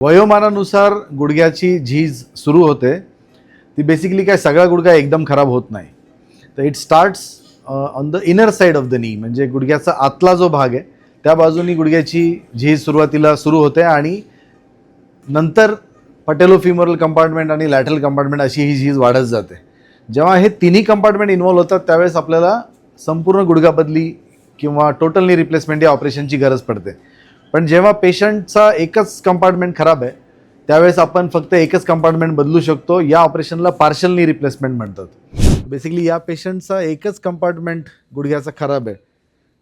वयोमानानुसार गुडघ्याची झीज सुरू होते. ती बेसिकली काय सगळा गुडघा एकदम खराब होत नाही. तर it starts on the inner side of the knee म्हणजे गुडघ्याचा आतला जो भाग आहे त्या बाजूनी गुडघ्याची झीज सुरुवातीला सुरू होते आणि नंतर पटेलोफिमोरल कंपार्टमेंट आणि लॅटरल कंपार्टमेंट अशी ही झीज वाढत जाते. जेव्हा हे तिन्ही कंपार्टमेंट इन्व्हॉल्व होतात त्यावेळेस आपल्याला संपूर्ण गुडघा बदली किंवा टोटल नी रिप्लेसमेंट या ऑपरेशनची गरज पडते. पण जेव्हा पेशंटचा एकच कंपार्टमेंट खराब आहे त्यावेळेस आपण फक्त एकच कंपार्टमेंट बदलू शकतो. या ऑपरेशनला पार्शलनी रिप्लेसमेंट म्हणतात. बेसिकली या पेशंटचा एकच कंपार्टमेंट गुडघ्याचा खराब आहे.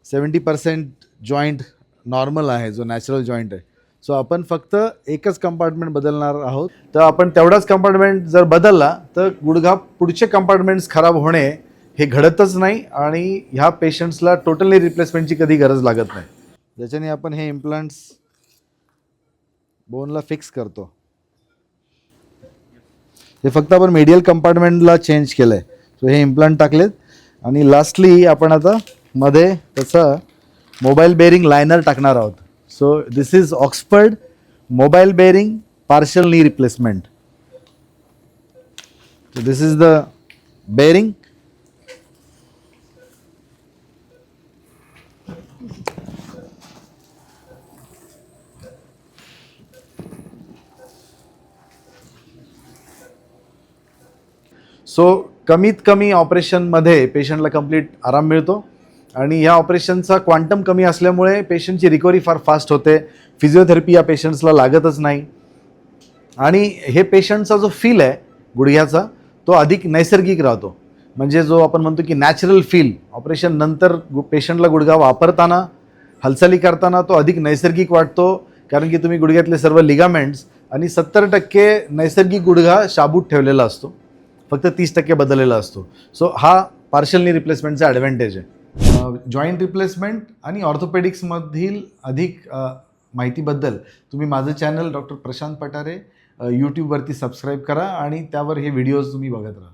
सेवन्टी पर्सेंट जॉईंट नॉर्मल आहे जो नॅचरल जॉईंट आहे. सो आपण फक्त एकच कंपार्टमेंट बदलणार आहोत. तर आपण तेवढाच कंपार्टमेंट जर बदलला तर गुडघा पुढचे कंपार्टमेंट्स खराब होणे हे घडतच नाही आणि ह्या पेशंट्सला टोटली रिप्लेसमेंटची कधी गरज लागत नाही. ज्याच्याने आपण हे इम्प्लांट्स बोनला फिक्स करतो. हे फक्त आपण मेडियल कंपार्टमेंटला चेंज केलं आहे सो हे इम्प्लांट टाकलेत. आणि लास्टली आपण आता मध्ये त्याचा मोबाईल बेरिंग लायनर टाकणार आहोत. So this is Oxford mobile bearing partial knee replacement this is the bearing so कमीत कमी ऑपरेशनमध्ये पेशंटला कंप्लीट आराम मिळतो. आणि ह्या ऑपरेशनचा क्वांटम कमी असल्यामुळे पेशंटची रिकव्हरी फार फास्ट होते. फिजिओथेरपी या पेशंट्सला लागतच नाही. आणि हे पेशंटचा जो फील आहे गुडघ्याचा तो अधिक नैसर्गिक राहतो. म्हणजे जो आपण म्हणतो की नॅचरल फील ऑपरेशन नंतर गु पेशंटला गुडघा वापरताना हालचाली करताना तो अधिक नैसर्गिक वाटतो. कारण की तुम्ही गुडघ्यातले सर्व लिगामेंट्स आणि सत्तर टक्के नैसर्गिक गुडघा शाबूत ठेवलेला असतो. फक्त तीस टक्के बदललेला असतो. सो हा पार्शलनी रिप्लेसमेंटचा ॲडव्हान्टेज आहे. जॉईंट रिप्लेसमेंट आणि ऑर्थोपेडिक्समधील अधिक माहितीबद्दल तुम्ही माझं चॅनल डॉक्टर प्रशांत पठारे यूट्यूबवरती सबस्क्राईब करा आणि त्यावर हे व्हिडिओज तुम्ही बघत राहा.